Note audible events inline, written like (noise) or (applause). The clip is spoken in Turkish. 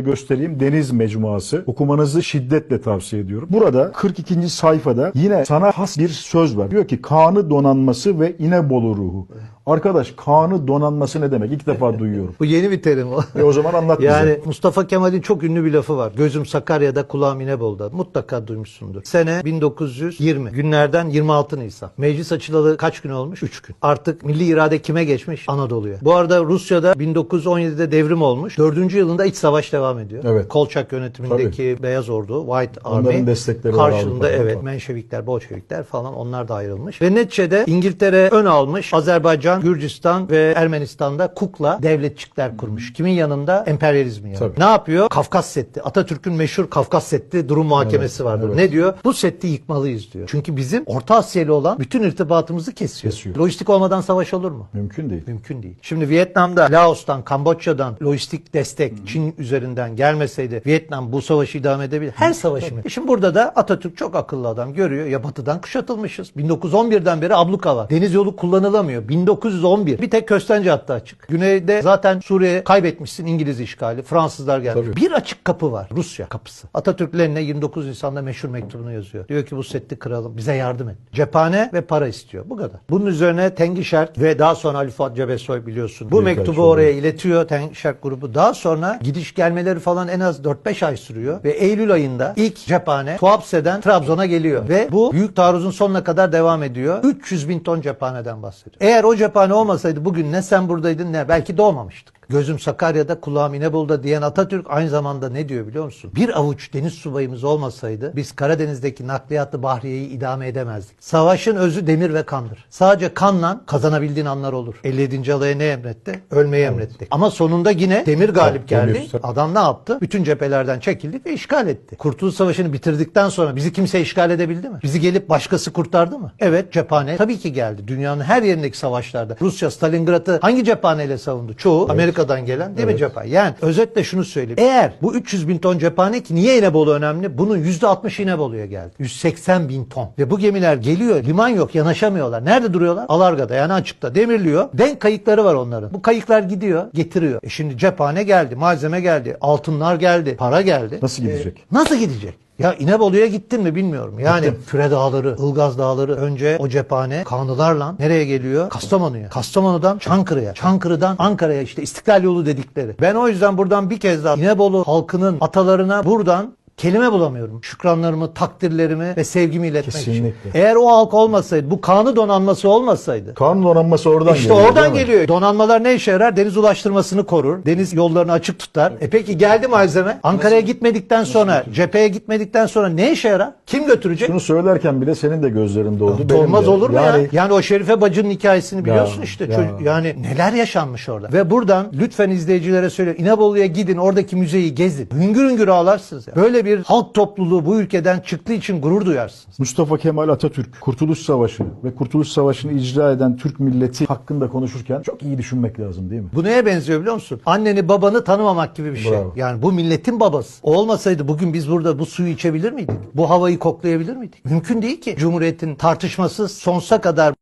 göstereyim. Deniz Mecmuası. Okumanızı şiddetle tavsiye ediyorum. Burada 42. sayfada yine sana has bir söz var. Diyor ki Kanı donanması ve İnebolu ruhu. Arkadaş Kanı donanması ne demek? İlk defa (laughs) duyuyorum. Bu yeni bir terim o. (laughs) E o zaman anlat bize. Yani Mustafa Kemal'in çok ünlü bir lafı var. Gözüm Sakarya'da, kulağım İnebolu'da. Mutlaka duymuşsundur. Sene 1920. Günlerden 26 Nisan. Meclis açılalı kaç gün olmuş? 3 gün. Artık milli irade kime geçmiş? Anadolu'ya. Bu arada Rusya'da 1917'de devrim olmuş. 4. yılında iç savaş devam ediyor. Evet. Kolçak yönetimindeki Beyaz Ordu, White Onların Army. destekleri var Karşılığında Avrupa'da. evet Menşevikler, Bolşevikler falan onlar da ayrılmış. Ve neticede İngiltere ön almış. Azerbaycan, Gürcistan ve Ermenistan'da kukla devletçikler kurmuş. Kimin yanında? Emperyalizmin yanında. Tabii. Ne yapıyor? Kafkas Seddi. Atatürk'ün meşhur Kafkas Seddi durum muhakemesi Evet, vardır. evet. Ne diyor? Bu Seddi yıkmalıyız diyor. Çünkü bizim Orta Asya ile olan bütün irtibatımızı kesiyor. Kesiyor. Lojistik olmadan savaş olur mu? Mümkün değil. Mümkün değil. Şimdi Vietnam'da Laos'tan, Kamboçya'dan lojistik destek Çin üzerinden gelmeseydi Vietnam bu savaşı idame edebilir. Her savaşı mı? Şimdi burada da Atatürk çok akıllı adam görüyor. Ya batıdan kuşatılmışız. 1911'den beri abluka var. Deniz yolu kullanılamıyor. 1911. Bir tek Köstence hattı açık. Güneyde zaten Suriye kaybetmişsin İngiliz işgali. Fransızlar geldi. Tabii. Bir açık kapı var. Rusya kapısı. Atatürk Lenin'e 29 Nisan'da meşhur mektubunu yazıyor. Diyor ki bu setti kıralım. Bize yardım et. Cephane ve para istiyor. Bu kadar. Bunun üzerine Tengişerk ve daha sonra Ali Fuat Cebesoy biliyorsun. Bu Büyük mektubu oraya iletiyor Tengişerk grubu. Daha sonra gidiş gelmeleri falan en az 4-5 ay sürüyor. Ve Eylül ayında ilk cephane Tuapse'den Trabzon'a geliyor. Ve bu büyük taarruzun sonuna kadar devam ediyor. 300 bin ton cephaneden bahsediyor. Eğer o cephane olmasaydı bugün ne sen buradaydın ne belki doğmamıştık. Gözüm Sakarya'da, kulağım İnebolu'da diyen Atatürk aynı zamanda ne diyor biliyor musun? Bir avuç deniz subayımız olmasaydı biz Karadeniz'deki nakliyatlı bahriyeyi idame edemezdik. Savaşın özü demir ve kandır. Sadece kanla kazanabildiğin anlar olur. 57. alaya ne emretti? Ölmeyi emretti. Ama sonunda yine demir galip Demir. geldi. Adam ne yaptı? Bütün cephelerden çekildi ve işgal etti. Kurtuluş Savaşı'nı bitirdikten sonra bizi kimse işgal edebildi mi? Bizi gelip başkası kurtardı mı? Evet cephane tabii ki geldi. Dünyanın her yerindeki savaşlarda. Rusya Stalingrad'ı hangi cephaneyle savundu? Çoğu Amerika'dan gelen değil mi Evet. cephane? Yani özetle şunu söyleyeyim. Eğer bu 300 bin ton cephane ki niye İnebolu önemli? Bunun %60 İnebolu'ya geldi. 180 bin ton. Ve bu gemiler geliyor. Liman yok. Yanaşamıyorlar. Nerede duruyorlar? Alarga'da yani açıkta. Demirliyor. Denk kayıkları var onların. Bu kayıklar gidiyor. Getiriyor. E şimdi cephane geldi. Malzeme geldi. Altınlar geldi. Para geldi. Nasıl gidecek? Nasıl gidecek? Ya İnebolu'ya gittin mi bilmiyorum. Yani Füre Dağları, Ilgaz Dağları önce o cephane kanılarla nereye geliyor? Kastamonu'ya. Kastamonu'dan Çankırı'ya. Çankırı'dan Ankara'ya işte İstiklal Yolu dedikleri. Ben o yüzden buradan bir kez daha İnebolu halkının atalarına buradan kelime bulamıyorum. Şükranlarımı, takdirlerimi ve sevgimi iletmek için. Kesinlikle. Eğer o halk olmasaydı, bu kanı donanması olmasaydı Kanun donanması oradan işte geliyor. oradan değil mi? geliyor. Donanmalar ne işe yarar? Deniz ulaştırmasını korur. Deniz yollarını açık tutar. E peki geldi malzeme. Ankara'ya gitmedikten sonra, cepheye gitmedikten sonra ne işe yarar? Kim götürecek? Bunu söylerken bile senin de gözlerin doldu. benim Olmaz de. olur mu yani, ya? Yani o Şerife bacının hikayesini biliyorsun işte. ya. Çocuk- yani neler yaşanmış orada. Ve buradan lütfen izleyicilere söylüyorum. İnebolu'ya gidin oradaki müzeyi gezin. Hüngür hüngür ağlarsınız. Ya. Böyle bir halk topluluğu bu ülkeden çıktığı için gurur duyarsınız. Mustafa Kemal Atatürk Kurtuluş Savaşı ve Kurtuluş Savaşı'nı icra eden Türk milleti hakkında konuşurken çok iyi düşünmek lazım değil mi? Bu neye benziyor biliyor musun? Anneni babanı tanımamak gibi bir şey. Bravo. Yani bu milletin babası. O olmasaydı bugün biz burada bu suyu içebilir miydik? Bu havayı koklayabilir miydik? Mümkün değil ki. Cumhuriyetin tartışmasız sonsuza kadar